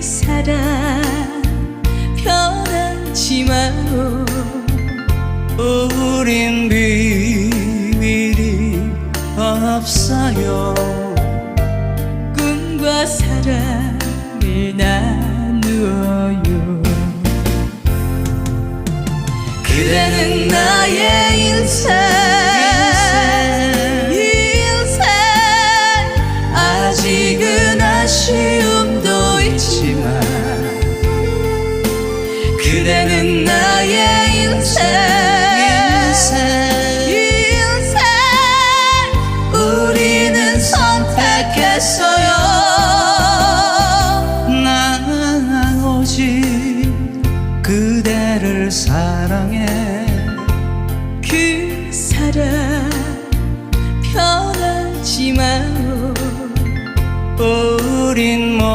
그 사람 변하지 마오. 우린 비밀이 없어요. 꿈과 사랑을 나누어요. 그대는 나의 인생. 인생 그대는 나의 인생. 인생 인생 우리는 선택했어요. 난 오직 그대를 사랑해. 그 사랑 변하지 마오 우린 모